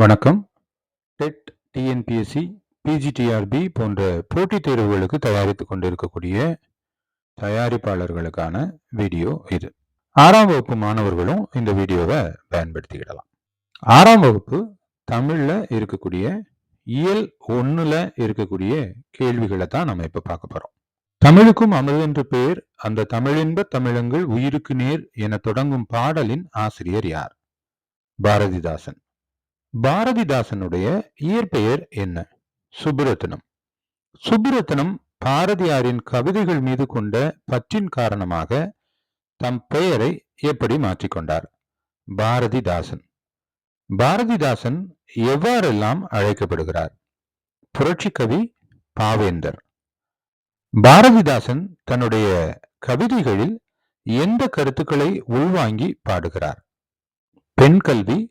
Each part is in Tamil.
வணக்கம். டெட் டிஎன்பிஎஸ்சி பிஜிடிஆர்பி போன்ற போட்டித் தேர்வுகளுக்கு தயாரித்து கொண்டிருக்கக்கூடிய தயாரிப்பாளர்களுக்கான வீடியோ இது. ஆறாம் வகுப்பு மாணவர்களும் இந்த வீடியோவை பயன்படுத்திக்கிடலாம். ஆறாம் வகுப்பு தமிழ்ல இருக்கக்கூடிய இயல் ஒன்றில் இருக்கக்கூடிய கேள்விகளை தான் நம்ம இப்ப பார்க்க போறோம். தமிழுக்கும் அமுதென்று பெயர் அந்த தமிழின்ப தமிழங்கள் உயிருக்கு நேர் என தொடங்கும் பாடலின் ஆசிரியர் யார்? பாரதிதாசன். பாரதிதாசனுடைய இயற்பெயர் என்ன? சுபரத்னம் சுப்புரத்தினம் பாரதியாரின் கவிதைகள் மீது கொண்ட பற்றின் காரணமாக தம் பெயரை எப்படி மாற்றிக்கொண்டார் பாரதிதாசன். பாரதிதாசன் எவ்வாறெல்லாம் அழைக்கப்படுகிறார்? புரட்சி கவி பாவேந்தர். பாரதிதாசன் தன்னுடைய கவிதைகளில் எந்த கருத்துக்களை உள்வாங்கி பாடுகிறார்? பெண் கல்வி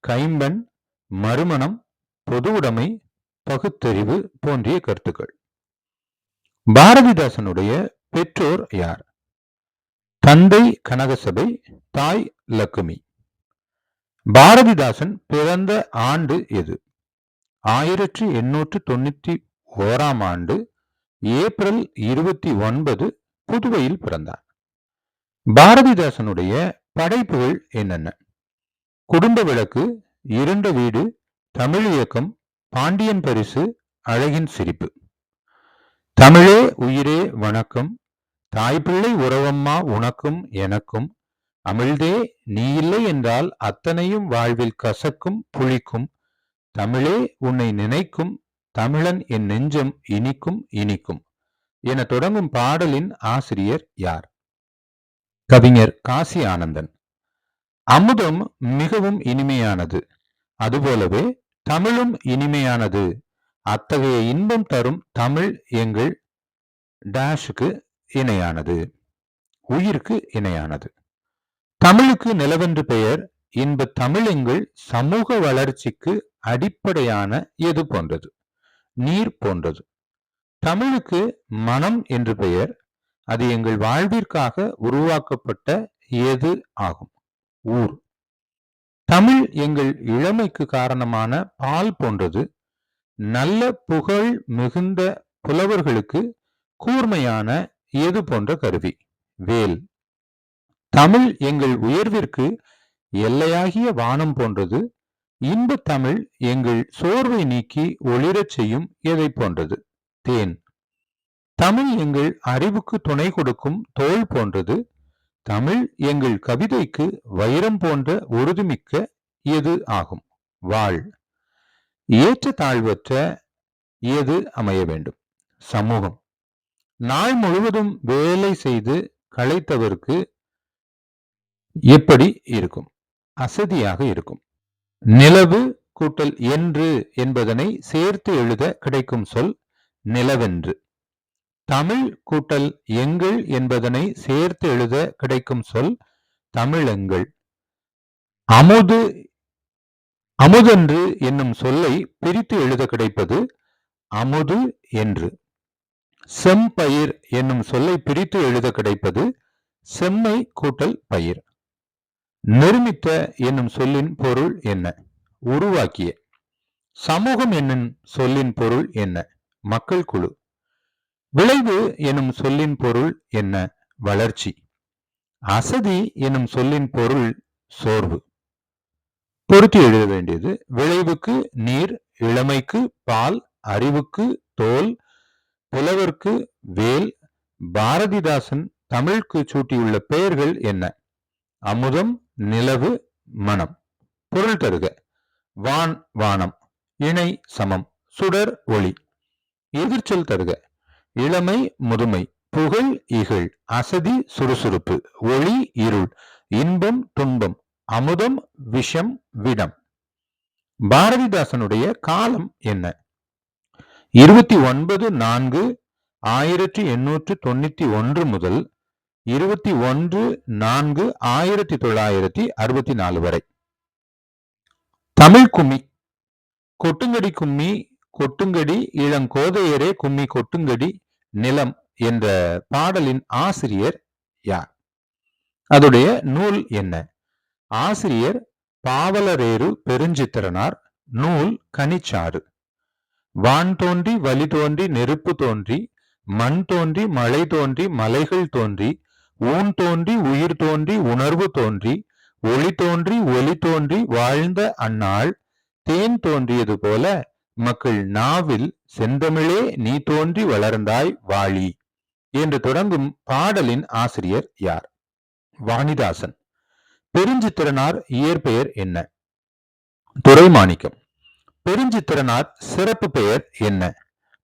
கைம்பெண் மறுமணம் பொது உடைமை பகுத்தறிவு போன்றிய கருத்துக்கள். பாரதிதாசனுடைய பெற்றோர் யார்? தந்தை கனகசபை தாய் லக்குமி. பாரதிதாசன் பிறந்த ஆண்டு எது? ஆயிரத்தி எண்ணூற்று தொண்ணூத்தி ஓராம் ஆண்டு ஏப்ரல் இருபத்தி ஒன்பது புதுவையில் பிறந்தார். பாரதிதாசனுடைய படைப்புகள் என்னென்ன? குடும்ப விளக்கு இருண்ட வீடு தமிழ் இயக்கம் பாண்டியன் பரிசு அழகின் சிரிப்பு. தமிழே உயிரே வணக்கம் தாய்பிள்ளை உறவம்மா உனக்கும் எனக்கும் அமிழ்தே நீ இல்லை என்றால் அத்தனையும் வாழ்வில் கசக்கும் புளிக்கும். தமிழே உன்னை நினைக்கும் தமிழன் என் நெஞ்சம் இனிக்கும் இனிக்கும். என தொடங்கும் பாடலின் ஆசிரியர் யார்? கவிஞர் காசி ஆனந்தன். அமுதம் மிகவும் இனிமையானது. அதுபோலவே தமிழும் இனிமையானது. அத்தகைய இன்பம் தரும் தமிழ் எங்கள் டேஷுக்கு இணையானது. உயிருக்கு இணையானது. தமிழுக்கு நிலவென்று பெயர் இன்ப தமிழ் எங்கள் சமூக வளர்ச்சிக்கு அடிப்படையான எது போன்றது? நீர் போன்றது. தமிழுக்கு மனம் என்று பெயர் அது எங்கள் வாழ்விற்காக உருவாக்கப்பட்ட எது ஆகும்? ஊர். தமிழ் எங்கள் இளமைக்கு காரணமான பால் போன்றது. நல்ல புகழ் மிகுந்த புலவர்களுக்கு கூர்மையான எது போன்ற கருவி. வேல். தமிழ் எங்கள் உயர்விற்கு எல்லையாகிய வானம் போன்றது. இன்ப தமிழ் எங்கள் சோர்வை நீக்கி ஒளிரச் செய்யும் எதை போன்றது. தேன். தமிழ் எங்கள் அறிவுக்கு துணை கொடுக்கும் தோல் போன்றது. தமிழ் எங்கள் கவிதைக்கு வைரம் போன்ற உறுதிமிக்க எது ஆகும்? வாழ். ஏற்ற தாழ்வற்ற எது அமைய வேண்டும்? சமூகம். நாள் முழுவதும் வேலை செய்து களைத்தவருக்கு எப்படி இருக்கும்? அசதியாக இருக்கும். நிலவு கூட்டல் என்று என்பதனை சேர்த்து எழுத கிடைக்கும் சொல் நிலவென்று. தமிழ் கூட்டல் எங்கள் என்பதனை சேர்த்து எழுத கிடைக்கும் சொல் தமிழெங்கள். அமுது அமுதென்று என்னும் சொல்லை பிரித்து எழுத கிடைப்பது அமுது என்று. செம்பயிர் என்னும் சொல்லை பிரித்து எழுத கிடைப்பது செம்மை கூட்டல் பயிர். நிர்மித்த என்னும் சொல்லின் பொருள் என்ன? உருவாக்கிய. சமூகம் என்னும் சொல்லின் பொருள் என்ன? மக்கள் குழு. விளைவு எனும் சொல்லின் பொருள் என்ன? வளர்ச்சி. அசதி எனும் சொல்லின் பொருள் சோர்வு. பொருத்தி எழுத வேண்டியது விளைவுக்கு நீர் இளமைக்கு பால் அறிவுக்கு தோல் புலவர்க்கு வேல் பாரதிதாசன் தமிழுக்கு சூட்டியுள்ள பெயர்கள் என்ன? அமுதம் நிலவு மனம். பொருள் தருக. வான் வானம். இணை சமம். சுடர் ஒளி. எதிர்ச்சொல் தருக. இளமை முதுமை புகழ் இகழ் அசதி சுறுசுறுப்பு ஒளி இருள் இன்பம் துன்பம் அமுதம் விஷம் விடம் பாரதிதாசனுடைய காலம் என்ன? இருபத்தி ஒன்பது நான்கு ஆயிரத்தி எண்ணூற்று தொண்ணூத்தி ஒன்று முதல் இருபத்தி ஒன்று நான்கு ஆயிரத்தி தொள்ளாயிரத்தி அறுபத்தி நாலு வரை. தமிழ் கும்மி கொட்டுங்கடி கும்மி கொட்டுங்கடி இளங்கோதையரே கும்மி கொட்டுங்கடி நிலம் என்ற பாடலின் ஆசிரியர் யார்? அதுடைய நூல் என்ன? ஆசிரியர் பாவலரேரு பெருஞ்சித்திரனார் நூல் கனிச்சாறு. வான் தோன்றி வழி தோன்றி நெருப்பு தோன்றி மண் தோன்றி மழை தோன்றி மலைகள் தோன்றி ஊன் தோன்றி உயிர் தோன்றி உணர்வு தோன்றி ஒளி தோன்றி ஒளி தோன்றி வாழ்ந்த அந்நாள் தேன் தோன்றியது போல மக்கள் நாவில் செந்தமிழே நீ தோன்றி வளர்ந்தாய் வாழி என்று தொடங்கும் பாடலின் ஆசிரியர் யார்? வாணிதாசன். பெருஞ்சித்திரனார் இயற்பெயர் என்ன? துரைமாணிக்கம் பெருஞ்சித்திரனார் சிறப்பு பெயர் என்ன?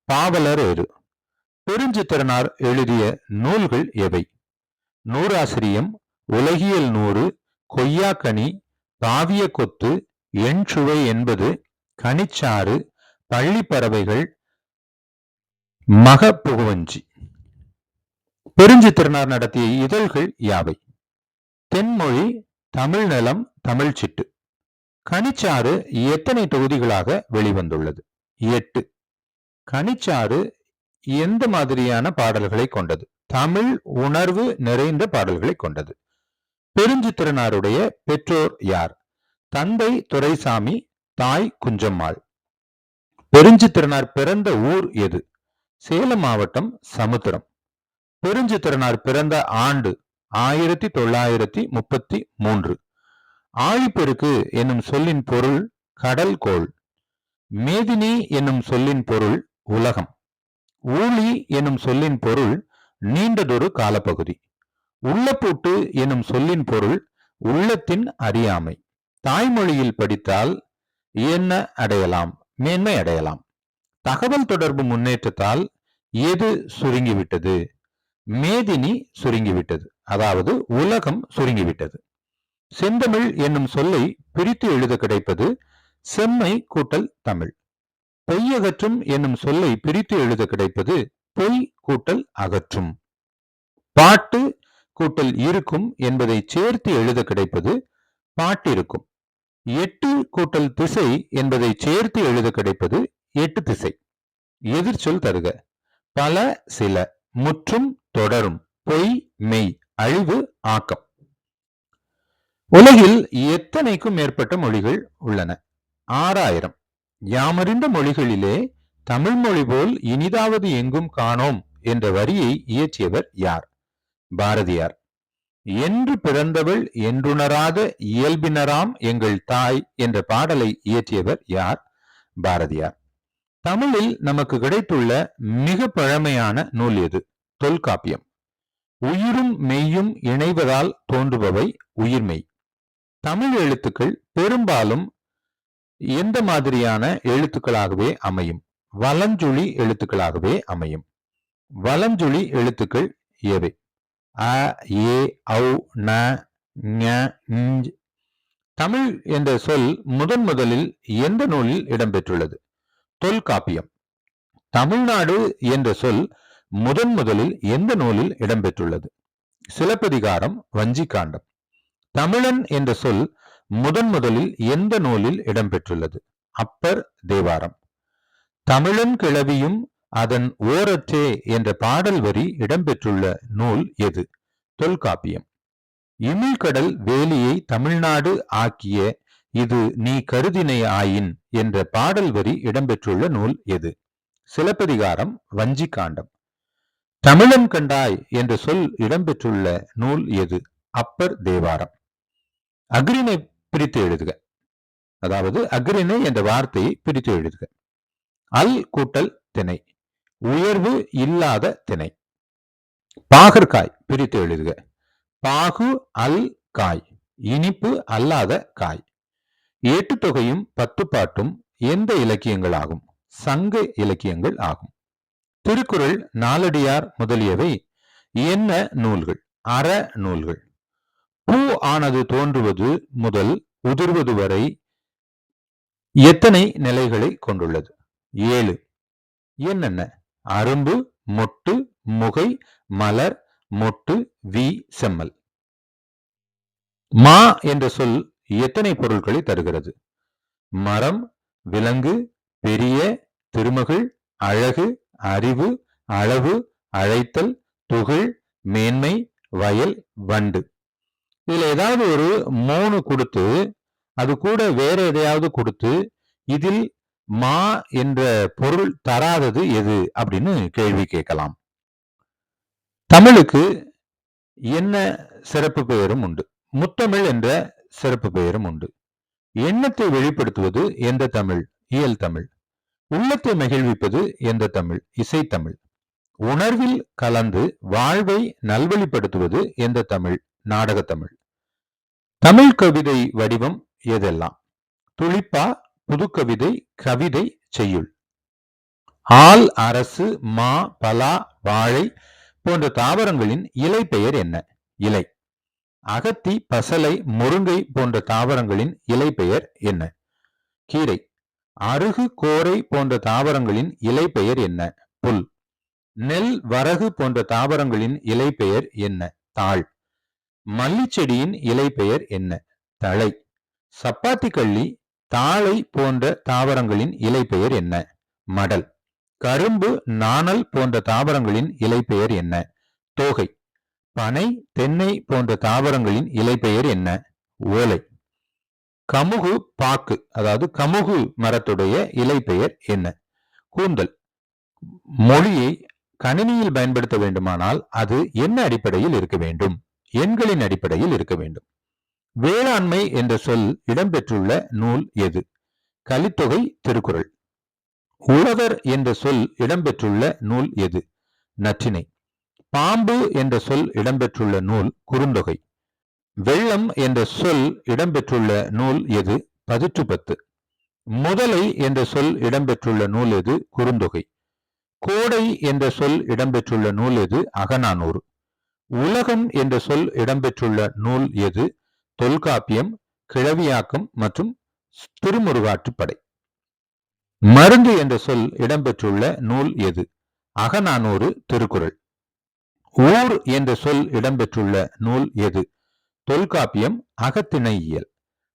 பாவலர் ஏறு பெருஞ்சித்திரனார் எழுதிய நூல்கள் எவை? நூறாசிரியம் உலகியல் நூறு கொய்யாக்கனி பாவிய கொத்து எண் சுவை என்பது கனிச்சாறு பள்ளி பறவைகள் மக புகுவஞ்சி பெருஞ்சித்திரனார் நடத்திய இதழ்கள் யாவை? தென்மொழி தமிழ் நலம் தமிழ் சிட்டு. கனிச்சாறு எத்தனை தொகுதிகளாக வெளிவந்துள்ளது? எட்டு. கனிச்சாறு எந்த மாதிரியான பாடல்களை கொண்டது? தமிழ் உணர்வு நிறைந்த பாடல்களை கொண்டது. பெருஞ்சித்திரனாருடைய பெற்றோர் யார்? தந்தை துரைசாமி தாய் குஞ்சம்மாள். பெருஞ்சித்திரனார் பிறந்த ஊர் எது? சேலம் மாவட்டம் சமுத்திரம். பெருஞ்சித்திரனார் பிறந்த ஆண்டு ஆயிரத்தி தொள்ளாயிரத்தி முப்பத்தி மூன்று. ஆழிப்பெருக்கு என்னும் சொல்லின் பொருள் கடல் கோள். மேதினி என்னும் சொல்லின் பொருள் உலகம். ஊழி என்னும் சொல்லின் பொருள் நீண்டதொரு காலப்பகுதி. உள்ளப்பூட்டு என்னும் சொல்லின் பொருள் உள்ளத்தின் அறியாமை. தாய்மொழியில் படித்தால் என்ன அடையலாம்? மேன்மை அடையலாம். தகவல் தொடர்பு முன்னேற்றத்தால் எது சுருங்கிவிட்டது? மேதினி சுருங்கிவிட்டது. அதாவது உலகம் சுருங்கிவிட்டது. செந்தமிழ் என்னும் சொல்லை பிரித்து எழுத கிடைப்பது செம்மை கூட்டல் தமிழ். பொய்யகற்றும் என்னும் சொல்லை பிரித்து எழுத கிடைப்பது பொய் கூட்டல் அகற்றும். பாட்டு கூட்டல் இருக்கும் என்பதை சேர்த்து எழுத கிடைப்பது பாட்டிருக்கும். எட்டு கூட்டல் திசை என்பதை சேர்த்து எழுத கிடைப்பது எட்டு திசை. எதிர்ச்சொல் தருக. பல சில முற்றும் தொடரும் பொய் மெய் அழிவு ஆக்கம். உலகில் எத்தனைக்கும் மேற்பட்ட மொழிகள் உள்ளன. ஆறாயிரம். யாமறிந்த மொழிகளிலே தமிழ் மொழி போல் இனிதாவது எங்கும் காணோம் என்ற வரியை இயற்றியவர் யார்? பாரதியார். என்று பிறந்தவள் என்றுணராத இயல்பினராம் எங்கள் தாய் என்ற பாடலை இயற்றியவர் யார்? பாரதியார். தமிழில் நமக்கு கிடைத்துள்ள மிக பழமையான நூல் எது? தொல்காப்பியம். உயிரும் மெய்யும் இணைவதால் தோன்றுபவை உயிர்மெய் தமிழ் எழுத்துக்கள் பெரும்பாலும் எந்த மாதிரியான எழுத்துக்களாகவே அமையும்? வலஞ்சுழி எழுத்துக்களாகவே அமையும். வலஞ்சுழி எழுத்துக்கள் எவை? அ ஏ ஔ ந ஞ ஞ். தமிழ் என்ற சொல் முதன் முதலில் எந்த நூலில் இடம்பெற்றுள்ளது? தொல்காப்பியம். தமிழ்நாடு என்ற சொல் முதன் முதலில் எந்த நூலில் இடம்பெற்றுள்ளது? சிலப்பதிகாரம் வஞ்சிக்காண்டம். தமிழன் என்ற சொல் முதன் முதலில் எந்த நூலில் இடம்பெற்றுள்ளது? அப்பர் தேவாரம். தமிழன் கிளவியும் அதன் ஓரற்றே என்ற பாடல் வரி இடம்பெற்றுள்ள நூல் எது? தொல்காப்பியம். இமிழ்கடல் வேலியை தமிழ்நாடு ஆக்கிய இது நீ கருதினை ஆயின் என்ற பாடல் வரி இடம்பெற்றுள்ள நூல் எது? சிலப்பதிகாரம் வஞ்சிக்காண்டம் தமிழன் கண்டாய் என்ற சொல் இடம்பெற்றுள்ள நூல் எது? அப்பர் தேவாரம். அக்ரிணை பிரித்து எழுதுக. அதாவது அக்ரிணை என்ற வார்த்தையை பிரித்து எழுதுக. அல் கூட்டல் திணை. உயர்வு இல்லாத திணை. பாகற்காய் பிரித்து எழுதுக. பாகு அல் காய் இனிப்பு அல்லாத காய். ஏட்டுத்தொகையும் பத்து பாட்டும் எந்த இலக்கியங்கள் ஆகும் சங்க இலக்கியங்கள் ஆகும். திருக்குறள் நாலடியார் முதலியவை என்ன நூல்கள்? அற நூல்கள். பூ ஆனது தோன்றுவது முதல் உதிர்வது வரை எத்தனை நிலைகளை கொண்டுள்ளது? ஏழு. என்னென்ன? அரும்பு மொட்டு முகை மலர் மொட்டு வி செம்மல். மா என்ற சொல் எத்தனை பொருட்களை தருகிறது? மரம் விலங்கு பெரிய திருமகள் அழகு அறிவு அளவு அழைத்தல் துகள் மேன்மை வயல் வண்டு. இதுல ஏதாவது ஒரு மூணு கொடுத்து அது கூட வேற எதையாவது கொடுத்து இதில் மா என்ற பொருள் தராதது எது அப்படின்னு கேள்வி கேட்கலாம். தமிழுக்கு என்ன சிறப்பு பெயரும் உண்டு? முத்தமிழ் என்ற சிறப்பு பெயரும் உண்டு. எண்ணத்தை வெளிப்படுத்துவது எந்த தமிழ்? இயல் தமிழ். உள்ளத்தை மகிழ்விப்பது எந்த தமிழ்? இசைத்தமிழ் உணர்வில் கலந்து வாழ்வை நல்வழிப்படுத்துவது எந்த தமிழ்? நாடக தமிழ். தமிழ் கவிதை வடிவம் எதெல்லாம்? துளிப்பா புதுக்கவிதை கவிதை செய்யுள். ஆல் அரசு மா பலா வாழை போன்ற தாவரங்களின் இலை பெயர் என்ன? இலை. அகத்தி பசலை முருங்கை போன்ற தாவரங்களின் இலை பெயர் என்ன? கீரை. அருகு கோரை போன்ற தாவரங்களின் இலை பெயர் என்ன? புல். நெல் வரகு போன்ற தாவரங்களின் இலை பெயர் என்ன? தாள். மல்லிச்செடியின் இலை பெயர் என்ன? தழை. சப்பாத்தி கள்ளி தாளை போன்ற தாவரங்களின் இலை பெயர் என்ன? மடல். கரும்பு நாணல் போன்ற தாவரங்களின் இலை பெயர் என்ன? தோகை. பனை தென்னை போன்ற தாவரங்களின் இலை பெயர் என்ன? ஓலை. கமுகு பாக்கு அதாவது கமுகு மரத்துடைய இலை பெயர் என்ன? கூந்தல். மொழியை கணினியில் பயன்படுத்த வேண்டுமானால் அது என்ன அடிப்படையில் இருக்க வேண்டும்? எண்களின் அடிப்படையில் இருக்க வேண்டும். வேளாண்மை என்ற சொல் இடம்பெற்றுள்ள நூல் எது? கலித்தொகை திருக்குறள். உழவர் என்ற சொல் இடம்பெற்றுள்ள நூல் எது? நற்றினை பாம்பு என்ற சொல் இடம்பெற்றுள்ள நூல் குறுந்தொகை. வெள்ளம் என்ற சொல் இடம்பெற்றுள்ள நூல் எது? பதிற்று பத்து முதலை என்ற சொல் இடம்பெற்றுள்ள நூல் எது? குறுந்தொகை. கோடை என்ற சொல் இடம்பெற்றுள்ள நூல் எது? அகநானூறு. உலகம் என்ற சொல் இடம்பெற்றுள்ள நூல் எது? தொல்காப்பியம் கிழவியாக்கம் மற்றும் திருமுருகாற்றுப்படை. மருந்து என்ற சொல் இடம்பெற்றுள்ள நூல் எது? அகநானூறு திருக்குறள். ஊர் என்ற சொல் இடம்பெற்றுள்ள நூல் எது? தொல்காப்பியம் அகத்திணையியல்.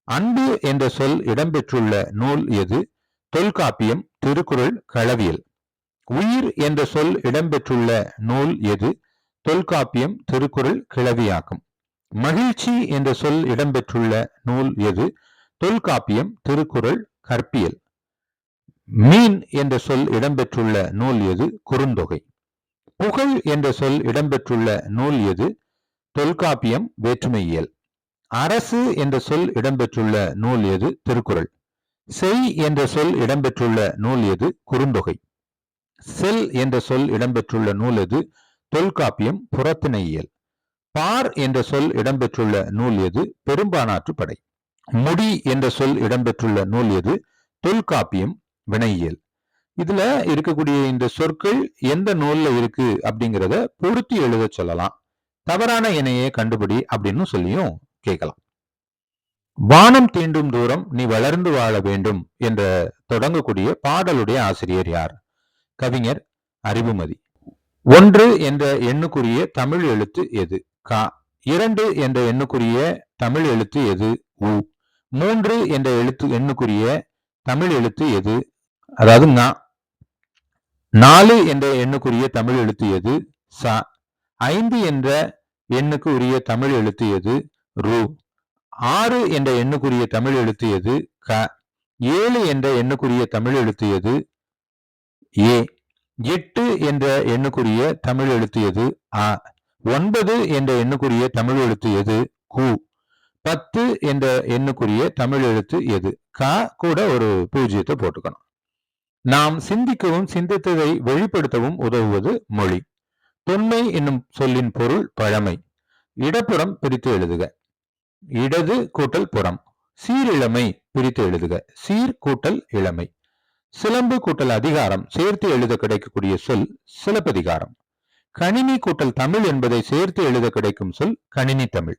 அன்பு என்ற சொல் இடம்பெற்றுள்ள நூல் எது? தொல்காப்பியம் திருக்குறள் களவியல். உயிர் என்ற சொல் இடம்பெற்றுள்ள நூல் எது? தொல்காப்பியம் திருக்குறள் கிளவியாக்கம். மகிழ்ச்சி என்ற சொல் இடம்பெற்றுள்ள நூல் எது? தொல்காப்பியம் திருக்குறள் கற்பியல். மீன் என்ற சொல் இடம்பெற்றுள்ள நூல் எது? குறுந்தொகை. புகழ் என்ற சொல் இடம்பெற்றுள்ள நூல் எது? தொல்காப்பியம் வேற்றுமையியல். அரசு என்ற சொல் இடம்பெற்றுள்ள நூல் எது? திருக்குறள். செய் என்ற சொல் இடம்பெற்றுள்ள நூல் எது? குறுந்தொகை. செல் என்ற சொல் இடம்பெற்றுள்ள நூல் எது? தொல்காப்பியம் புறத்திணையியல். பார் என்ற சொல் இடம்பெற்றுள்ள நூல் எது? பெரும்பானாற்று படை. முடி என்ற சொல் இடம்பெற்றுள்ள நூல் எது? தொல்காப்பியம் வினையியல். இதுல இருக்கக்கூடிய இந்த சொற்கள் எந்த நூல்ல இருக்கு அப்படிங்கிறத பொருத்தி எழுத சொல்லலாம். தவறான இணையை கண்டுபிடி அப்படின்னு சொல்லியும் கேட்கலாம். வானம் தீண்டும் தூரம் நீ வளர்ந்து வாழ வேண்டும் என்ற தொடங்கக்கூடிய பாடலுடைய ஆசிரியர் யார்? கவிஞர் அறிவுமதி. ஒன்று என்ற எண்ணுக்குரிய தமிழ் எழுத்து எது? கா. இரண்டு என்ற எண்ணுக்குரிய தமிழ் எழுத்து எது? உ. மூன்று என்ற எழுத்து எண்ணுக்குரிய தமிழ் எழுத்து எது? அதாவது நாலு என்ற எண்ணுக்குரிய தமிழ் எழுத்து எது? ச. ஐந்து என்ற எண்ணுக்கு உரிய தமிழ் எழுத்து எது? ரு. ஆறு என்ற எண்ணுக்குரிய தமிழ் எழுத்து எது? க. ஏழு என்ற எண்ணுக்குரிய தமிழ் எழுத்து எது? ஏ. எட்டு என்ற எண்ணுக்குரிய தமிழ் எழுத்து எது? அ ஒன்பது என்ற எண்ணுக்குரிய தமிழ் எழுத்து எது? கு. பத்து என்ற எண்ணுக்குரிய தமிழ் எழுத்து எது? க கூட ஒரு பூஜ்ஜியத்தை போட்டுக்கணும். நாம் சிந்திக்கவும் சிந்தித்ததை வெளிப்படுத்தவும் உதவுவது மொழி. தொன்மை என்னும் சொல்லின் பொருள் பழமை. இடப்புறம் பிரித்து எழுதுக. இடது கூட்டல் புறம். சீரிழமை பிரித்து எழுதுக. சீர் கூட்டல் இளமை. சிலம்பு கூட்டல் அதிகாரம் சேர்த்து எழுத கிடைக்கக்கூடிய சொல் சிலப்பதிகாரம். கணினி கூட்டல் தமிழ் என்பதை சேர்த்து எழுத கிடைக்கும் சொல் கணினி தமிழ்.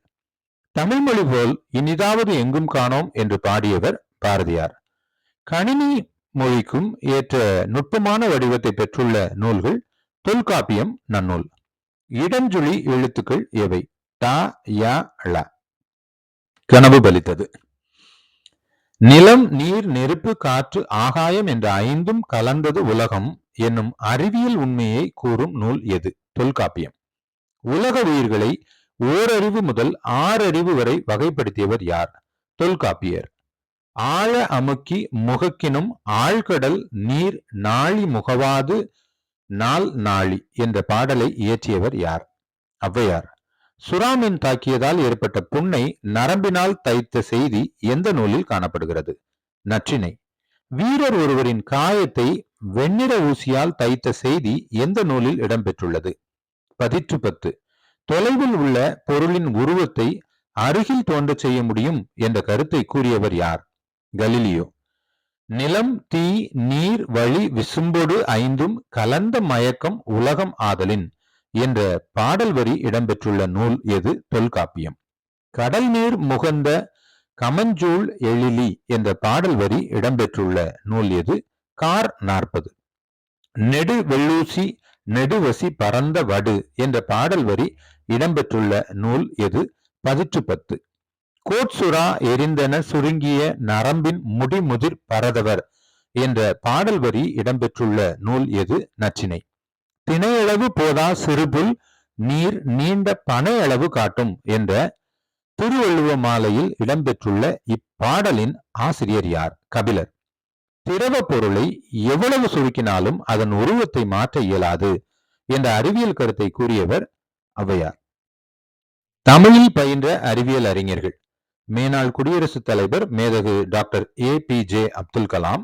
தமிழ் மொழி போல் இனிதாவது எங்கும் காணோம் என்று பாடியவர் பாரதியார். கணினி மொழிக்கும் ஏற்ற நுட்பமான வடிவத்தை பெற்றுள்ள நூல்கள் தொல்காப்பியம் நன்னூல். இடஞ்சுழி எழுத்துக்கள் எவை? த ய ல கனவு பலித்தது. நிலம் நீர் நெருப்பு காற்று ஆகாயம் என்ற ஐந்தும் கலந்தது உலகம் என்னும் அறிவியல் உண்மையை கூறும் நூல் எது? தொல்காப்பியம். உலக உயிர்களை ஓரறிவு முதல் ஆறறிவு வரை வகைப்படுத்தியவர் யார்? தொல்காப்பியர். ஆழ அமுக்கி முகக்கினும் ஆழ்கடல் நீர் நாழி முகவாது நாள் நாளி என்ற பாடலை இயற்றியவர் யார்? ஔவையார். சுறாமீன் தாக்கியதால் ஏற்பட்ட புண்ணை நரம்பினால் தைத்த செய்தி எந்த நூலில் காணப்படுகிறது? நற்றினை வீரர் ஒருவரின் காயத்தை வெண்ணிற ஊசியால் தைத்த செய்தி எந்த நூலில் இடம்பெற்றுள்ளது? பதிற்று பத்து. தொலைவில் உள்ள பொருளின் உருவத்தை அருகில் தோன்ற செய்ய முடியும் என்ற கருத்தை கூறியவர் யார்? கலிலியோ. நிலம் தீ நீர் வழி விசும்பொடு ஐந்தும் கலந்த மயக்கம் உலகம் ஆதலின் என்ற பாடல் வரி இடம்பெற்றுள்ள நூல் எது? தொல்காப்பியம். கடல் நீர் முகந்த கமஞ்சூள் எழிலி என்ற பாடல் வரி இடம்பெற்றுள்ள நூல் எது? கார் நாற்பது. நெடு வெள்ளூசி நெடுவசி பரந்த வடு என்ற பாடல் வரி இடம்பெற்றுள்ள நூல் எது? பதிற்று பத்து. கோட்சுரா எரிந்தன சுருங்கிய நரம்பின் முடிமுதிர் பரதவர் என்ற பாடல் வரி இடம்பெற்றுள்ள நூல் எது? நச்சினை. திணையளவு போதா சிறுபுல் நீர் நீண்ட பனையளவு காட்டும் என்ற திருவள்ளுவ மாலையில் இடம்பெற்றுள்ள இப்பாடலின் ஆசிரியர் யார்? கபிலர். திரவ பொருளை எவ்வளவு சுருக்கினாலும் அதன் உருவத்தை மாற்ற இயலாது என்ற அறிவியல் கருத்தை கூறியவர் ஔவையார். தமிழில் பயின்ற அறிவியல் அறிஞர்கள். மேனாள் குடியரசுத் தலைவர் மேதகு doctor A P J Abdul Kalam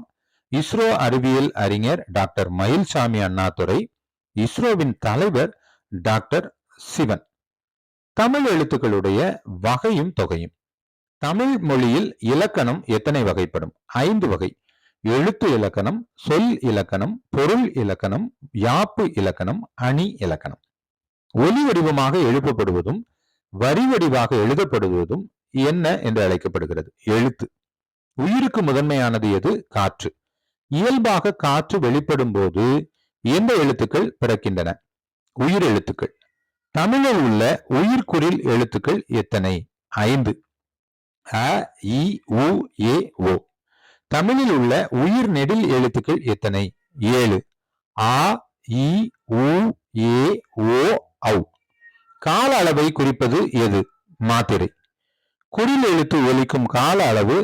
ISRO அறிவியல் அறிஞர் டாக்டர் மயில்சாமி அண்ணாதுரை இஸ்ரோவின் தலைவர் டாக்டர் சிவன். தமிழ் எழுத்துக்களுடைய வகையும் தொகையும். தமிழ் மொழியில் இலக்கணம் எத்தனை வகைப்படும்? ஐந்து வகை. எழுத்து இலக்கணம் சொல் இலக்கணம் பொருள் இலக்கணம் யாப்பு இலக்கணம் அணி இலக்கணம். ஒலி வடிவமாக எழுப்பப்படுவதும் வரி வடிவாக எழுதப்படுவதும் என்ன என்று அழைக்கப்படுகிறது? எழுத்து. உயிருக்கு முதன்மையானது எது? காற்று. இயல்பாக காற்று வெளிப்படும் போது எந்த எழுத்துக்கள் பிறக்கின்றன? உயிர் எழுத்துக்கள். தமிழில் உள்ள உயிர்குறில் எழுத்துக்கள் எத்தனை? ஐந்து. அ இ உ ஏ ஓ. தமிழில் உள்ள உயிர் நெடில் எழுத்துக்கள் எத்தனை? ஏழு. ஆ இ உ ஏ ஓ ஔ. கால அளவை குறிப்பது எது? மாத்திரை. குறில் எழுத்து ஒலிக்கும் கால அளவு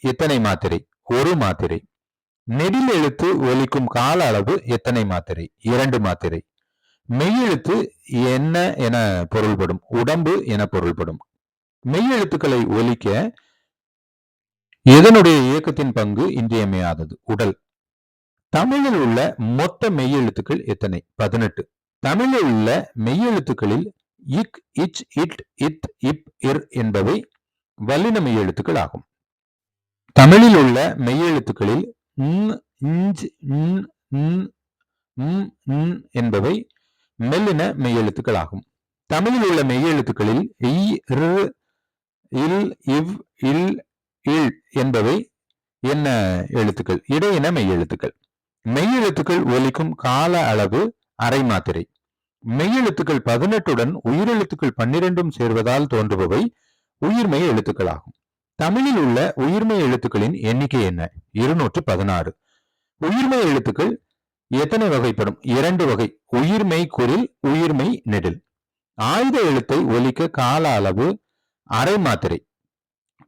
எத்தனை மாத்திரை? ஒரு மாத்திரை. நெடில் எழுத்து ஒலிக்கும் கால அளவு எத்தனை மாத்திரை? இரண்டு மாத்திரை. மெய்யெழுத்து என்ன என பொருள்படும்? உடம்பு என பொருள்படும். மெய்யெழுத்துக்களை ஒலிக்க எதனுடைய இயக்கத்தின் பங்கு இன்றியமையாதது? உடல். தமிழில் உள்ள மொத்த மெய்யெழுத்துக்கள் எத்தனை? பதினெட்டு. தமிழில் உள்ள மெய்யெழுத்துக்களில் இக் இச் இட் இத் இப் இர் என்பவை வல்லின மெய்யெழுத்துக்கள் ஆகும். தமிழில் உள்ள மெய்யெழுத்துக்களில் என்பவை மெல்லின மெய்யெழுத்துக்கள் ஆகும். தமிழில் உள்ள மெய்யெழுத்துக்களில் இல் இவ் இல் இல் என்பவை என்ன எழுத்துக்கள்? இடையின மெய்யெழுத்துக்கள் மெய்யெழுத்துக்கள் ஒலிக்கும் கால அளவு அரை மாத்திரை. மெய்யெழுத்துக்கள் பதினெட்டுடன் உயிரெழுத்துக்கள் பன்னிரெண்டும் சேர்வதால் தோன்றுபவை உயிர்மெய் எழுத்துக்கள் ஆகும் தமிழில் உள்ள உயிர்மெய் எழுத்துக்களின் எண்ணிக்கை என்ன? இருநூற்று பதினாறு. உயிர்மெய் எழுத்துக்கள் எத்தனை வகைப்படும்? இரண்டு வகை. உயிர்மெய் குரில் உயிர்மெய் நெடில். ஆயுத எழுத்தை ஒலிக்க கால அளவு அரை மாத்திரை.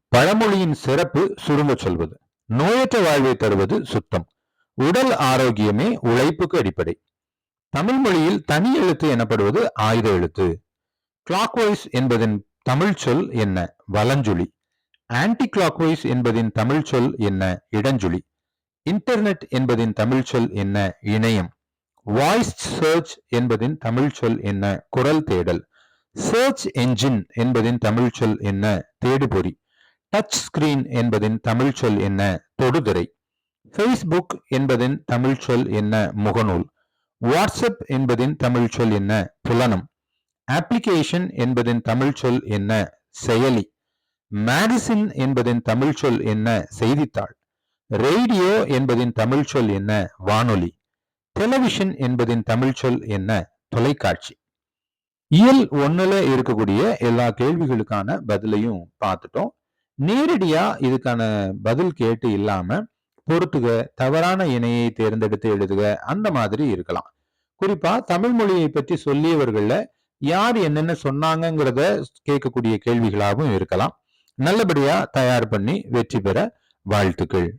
பழமொழியின் சிறப்பு சுருங்க சொல்வது. நோயற்ற வாழ்வை தருவது சுத்தம். உடல் ஆரோக்கியமே உழைப்புக்கு அடிப்படை. தமிழ் மொழியில் தனி எழுத்து எனப்படுவது ஆயுத எழுத்து. கிளாக்வைஸ் என்பதன் தமிழ் சொல் என்ன? வலஞ்சுழி. ஆன்டி கிளாக்வைஸ் என்பதின் தமிழ் சொல் என்ன? இடஞ்சுழி. இன்டர்நெட் என்பதின் தமிழ் சொல் என்ன? இணையம். வாய்ஸ் சர்ச் என்பதின் தமிழ் சொல் என்ன? குரல் தேடல். சர்ச் என்ஜின் என்பதின் தமிழ் சொல் என்ன? தேடுபொறி. டச் ஸ்கிரீன் என்பதின் தமிழ் சொல் என்ன? தொடுதிரை. ஃபேஸ்புக் என்பதின் தமிழ் சொல் என்ன? முகநூல். வாட்ஸ்அப் என்பதின் தமிழ் சொல் என்ன? புலனம். அப்ளிகேஷன் என்பதின் தமிழ் சொல் என்ன? செயலி. மேகசின் என்பதின் தமிழ் சொல் என்ன? செய்தித்தாள். ரேடியோ என்பதின் தமிழ் சொல் என்ன? வானொலி. டெலிவிஷன் என்பதின் தமிழ் சொல் என்ன? தொலைக்காட்சி. இயல் ஒன்னுல இருக்கக்கூடிய எல்லா கேள்விகளுக்கான பதிலையும் பார்த்துட்டோம். நேரடியா இதுக்கான பதில் கேட்டு இல்லாம பொறுத்துக தவறான இணையை தேர்ந்தெடுத்து எழுதுக அந்த மாதிரி இருக்கலாம். குறிப்பா தமிழ் மொழியை பற்றி சொல்லியவர்கள்ல யார் என்னென்ன சொன்னாங்கிறத கேட்கக்கூடிய கேள்விகளாகவும் இருக்கலாம். நல்லபடியா தயார் பண்ணி வெற்றி பெற வாழ்த்துக்கள்.